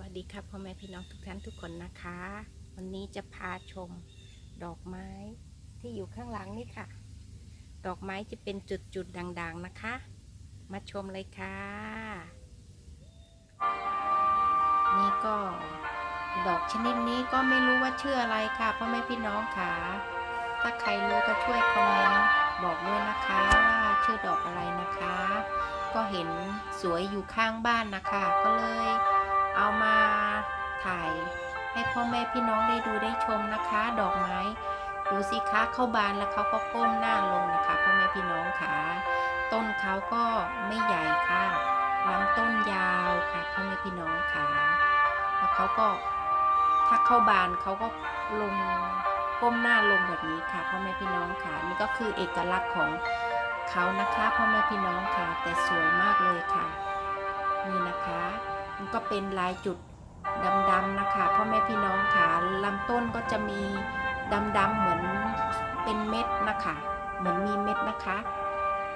วัสดีครับพ่อแม่พี่น้องทุกท่านทุกคนนะคะ วันนี้จะพาชมดอกไม้ที่อยู่ข้างหลังนี่ค่ะ ดอกไม้จะเป็นจุดๆด่างๆนะคะ มาชมเลยค่ะ นี่ก็ ดอกชนิดนี้ก็ไม่รู้ว่าชื่ออะไรค่ะพ่อแม่พี่น้องค่ะ ถ้าใครรู้ก็ช่วยคอมเมนต์บอกด้วยนะคะว่าชื่อดอกอะไรนะคะ ก็เห็นสวยอยู่ข้างบ้านนะคะก็เลย เอามาถ่ายให้พ่อแม่พี่น้องได้ดูได้ชมนะคะ ดอกไม้ดูสิคะเข้าบานแล้วเขาก็ก้มหน้าลงนะคะพ่อแม่พี่น้องค่ะ ต้นเขาก็ไม่ใหญ่ค่ะลำต้นยาวค่ะพ่อแม่พี่น้องค่ะแล้วเขาก็ถ้าเข้าบานเขาก็ลงก้มหน้าลงแบบนี้ค่ะพ่อแม่พี่น้องค่ะนี่ก็คือเอกลักษณ์ของเขานะคะพ่อแม่พี่น้องค่ะ แต่สวยมากเลยค่ะ นี่นะคะ มันก็เป็นลายจุดดำๆนะคะพ่อแม่พี่น้องค่ะลำต้นก็จะมีดำๆเหมือนเป็นเม็ดนะคะ เหมือนมีเม็ดนะคะ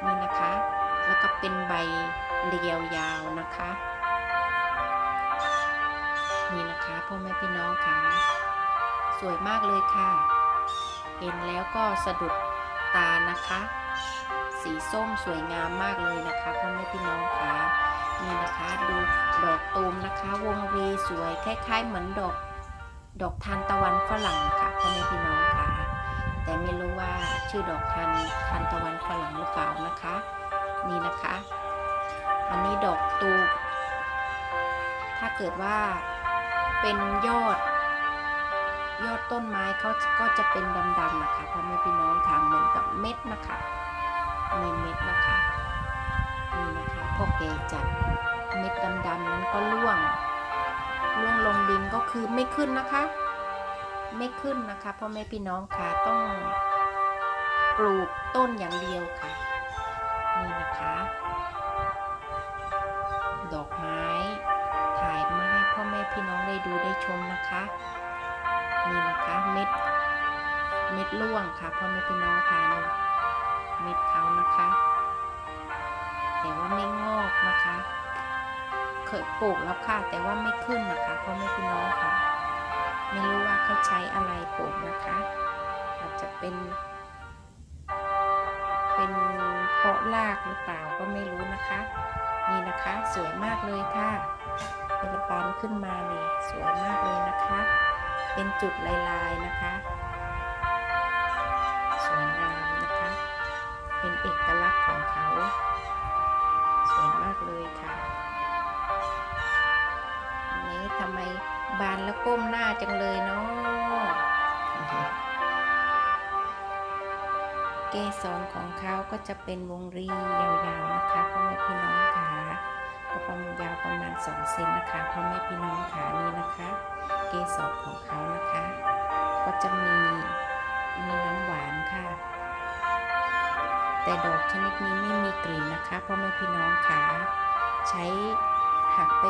นี่นะคะ แล้วก็เป็นใบเรียวยาวนะคะนี่นะคะพ่อแม่พี่น้องค่ะ สวยมากเลยค่ะ เห็นแล้วก็สะดุดตานะคะ สีส้มสวยงามมากเลยนะคะพ่อแม่พี่น้องค่ะนี่นะคะดูดอกตูมนะคะ วงรีสวยคล้ายๆ เหมือนดอกดอกทานตะวันฝรั่งค่ะพ่อแม่พี่น้องค่ะแต่ไม่รู้ว่าชื่อดอกทานทานตะวันฝรั่งหรือเปล่านะคะ นี่นะคะ อันนี้ดอกตูมถ้าเกิดว่าเป็นยอด ยอดต้นไม้เขาก็จะเป็นดำๆนะคะพ่อแม่พี่น้องค่ะเหมือนกับเม็ดนะคะ มีเม็ดนะคะนี่นะคะพอแกจัดเม็ดดำๆนั้นก็ร่วงร่วงลงดินก็คือไม่ขึ้นนะคะ ไม่ขึ้นนะคะพ่อแม่พี่น้องค่ะต้องปลูกต้นอย่างเดียวค่ะ นี่นะคะ ดอกไม้ถ่ายมาให้พ่อแม่พี่น้องได้ดูได้ชมนะคะ นี่นะคะเม็ดเม็ดร่วงค่ะพ่อแม่พี่น้องค่ะนี่ เม็ดเขานะคะ แต่ว่าไม่งอกนะคะ เคยปลูกแล้วค่ะ แต่ว่าไม่ขึ้นนะคะเพ่อแม่พี่น้องค่ะ ไม่รู้ว่าเขาใช้อะไรปลูกนะคะ อาจจะเป็น เป็นเพราะรากหรือเปล่าก็ไม่รู้นะคะ นี่นะคะสวยมากเลยค่ะเป็นปานขึ้นมานี่สวยมากเลยนะคะ เป็นจุดลายๆนะคะ ของเขา สวยมากเลยค่ะนนี้ทำไมบานแล้วก้มหน้าจังเลยเนาะเกสรของเขาก็จะเป็นวงรียาวๆนะคะพ่อแม่พี่น้องค่ะก็ประมาณยาวประมาณ2เซนนะคะพ่อแม่พี่น้องค่ะนี่นะคะ เกสรของเขานะคะ ก็จะมีมีน้ำหวานค่ะ แต่ดอกชนิดนี้ไม่มีกลิ่นนะคะพ่อแม่พี่น้องค่ะใช้หักไป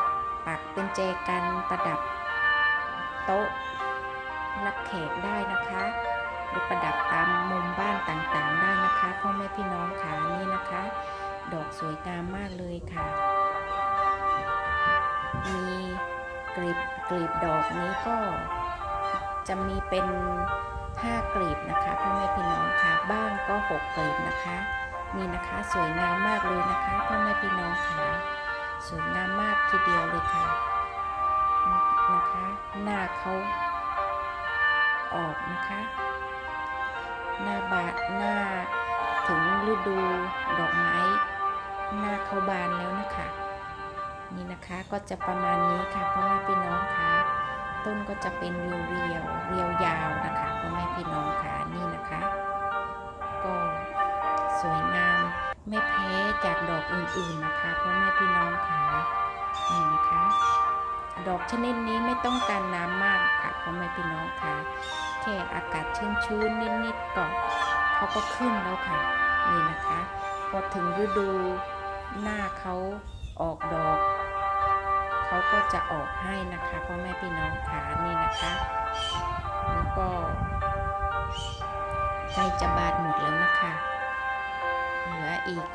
ปักเป็นเจกันประดับโต๊ะรับแขกได้นะคะ หรือประดับตามมุมบ้านต่างๆ ได้นะคะพ่อแม่พี่น้องค่ะนี่นะคะ ดอกสวยงามมากเลยค่ะ มีกลีบกลีบดอกนี้ก็จะมีเป็น 5กลีบนะคะพ่อแม่พี่น้องค่ะบ้างก็ 6กลีบนะคะนี่นะคะสวยงามมากเลยนะคะพ่อแม่พี่น้องค่ะสวยงามมากทีเดียวเลยค่ะนี่นะคะ หน้าเขาออกนะคะ หน้าบานหน้าถึงฤดูดอกไม้ หน้าเขาบานแล้วนะคะ นี่นะคะก็จะประมาณนี้ค่ะพ่อแม่พี่น้องค่ะ ต้นก็จะเป็นเรียวเรียวเรียวยาวนะคะพ่อแม่พี่น้องค่ะนี่นะคะ ก็สวยงามไม่แพ้จากดอกอื่นๆนะคะพ่อแม่พี่น้องค่ะนี่นะคะ ดอกชนิดนี้ไม่ต้องการน้ำมากค่ะพ่อแม่พี่น้องค่ะแค่อากาศชื้นๆนิดๆก็เขาก็ขึ้นแล้วค่ะนี่นะคะ พอถึงฤดูหน้าเขาออกดอก เขาก็จะออกให้นะคะพ่อแม่พี่น้องค่ะนี่นะคะ แล้วก็ใกล้จะบานหมดแล้วนะคะ เหลืออีก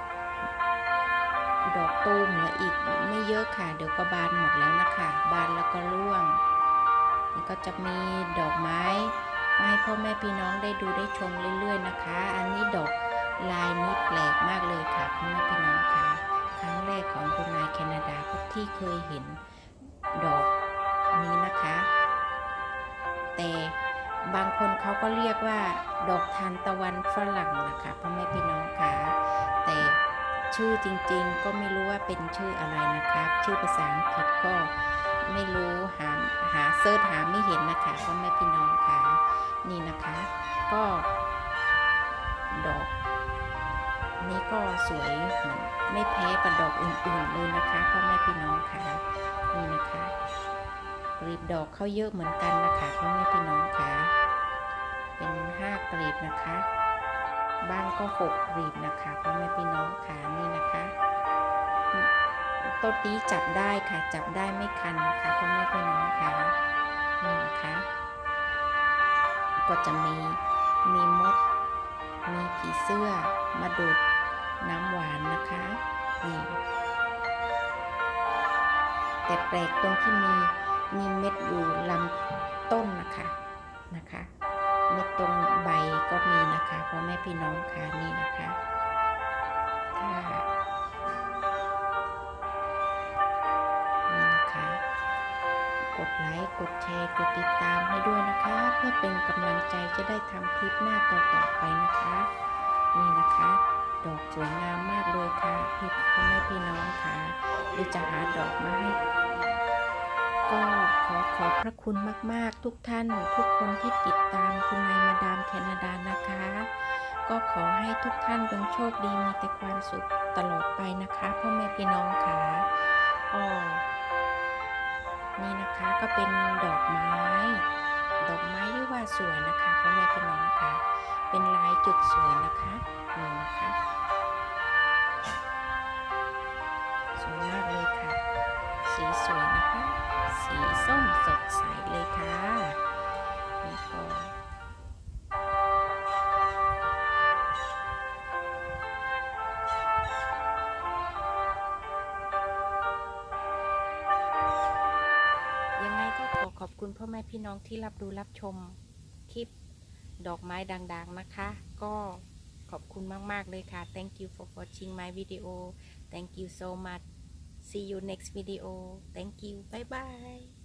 ดอกตูมเหลืออีกไม่เยอะค่ะ เดี๋ยวก็บานหมดแล้วนะคะ บานแล้วก็ร่วงนี่ก็จะมีดอกไม้มาให้พ่อแม่พี่น้องได้ดูได้ชมเรื่อยๆนะคะ อันนี้ดอกลายนี้แปลกมากเลยค่ะพ่อแม่พี่น้องค่ะ รั้งแรกของคุณนายแคนาดาพวกที่เคยเห็นดอกนี้นะคะ แต่บางคนเขาก็เรียกว่า ดอกทานตะวันฝรั่งนะคะพ่อแม่พี่น้องคะแต่ชื่อจริงๆก็ไม่รู้ว่าเป็นชื่ออะไรนะคะ ชื่อภาษาอังกฤษก็ไม่รู้หาหาเซิร์ชหาไม่เห็นนะคะพ่อแม่พี่น้องคะนี่นะคะ ก็ดอก นี่ก็สวยเหมือนไม่แพ้กับดอกอื่นๆเลยนะคะพ่อแม่พี่น้องค่ะนี่นะคะกลีบดอกเข้าเยอะเหมือนกันนะคะพ่อแม่พี่น้องค่ะเป็นห้ากลีบนะคะบ้างก็หกกลีบนะคะพ่อแม่พี่น้องค่ะนี่นะคะต้นนี้จับได้ค่ะจับได้ไม่คันนะคะพ่อแม่พี่น้องค่ะนี่นะคะ ก็จะมีมีมดมีผีเสื้อมาดูด น้ำหวานนะคะนี่แต่แปลกตรงที่มีมีเม็ดอยู่ลำต้นนะคะนะคะ เม็ดตรงใบก็มีนะคะพ่อแม่พี่น้องค่ะนี่นะคะถ้านี่นะคะ กดไลค์กดแชร์กดติดตามให้ด้วยนะคะ เพื่อเป็นกำลังใจจะได้ทำคลิปหน้าต่อๆไปนะคะ นี่นะคะ ดอกสวยงามมากเลยค่ะพี่พ่อแม่พี่น้องค่ะหรือจะหาดอกมาให้ ก็ขอขอบพระคุณมาก ๆ ทุกท่าน ทุกคนที่ติดตามคุณนายมาดามแคนาดานะคะ ก็ขอให้ทุกท่านจงโชคดีมีแต่ความสุขตลอดไปนะคะพ่อแม่พี่น้องค่ะก็นี่นะคะก็เป็นดอกไม้ ดอกไม้ที่ว่าสวยนะคะพ่อแม่พี่น้องค่ะ เป็นลายจุดสวยนะคะนี่นะคะสวยมากเลยค่ะ สีสวยนะคะ สีส้มสดใสเลยค่ะนี่ก็ยังไงก็ขอขอบคุณพ่อแม่พี่น้องที่รับดูรับชมคลิป ดอกไม้ดังๆนะคะ ก็ขอบคุณมากๆเลยค่ะ thank you for watching my video thank you so much see you next video thank you bye bye